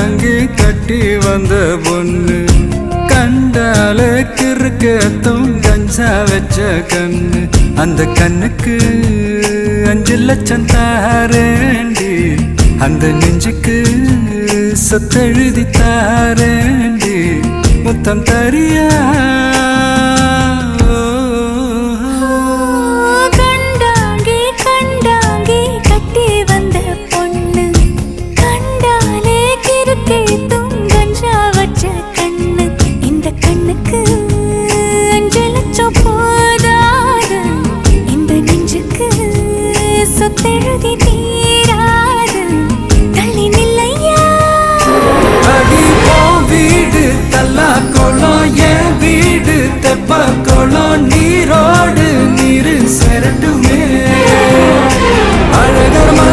தாங்கி கட்டி வந்த பொண்ணு. கண்டாலே கிறுக்கத்தும் கஞ்சா வச்ச கண்ணு. அந்த கண்ணுக்கு அஞ்சு லட்சம் தாரேண்டி. அந்த நெஞ்சுக்கு சொத்தெழுதி தாரேண்டி. முத்தம் தரியா சொத்தெழுதி தீராது தள்ளி நில்லையா? வீடு தல்லா கொள்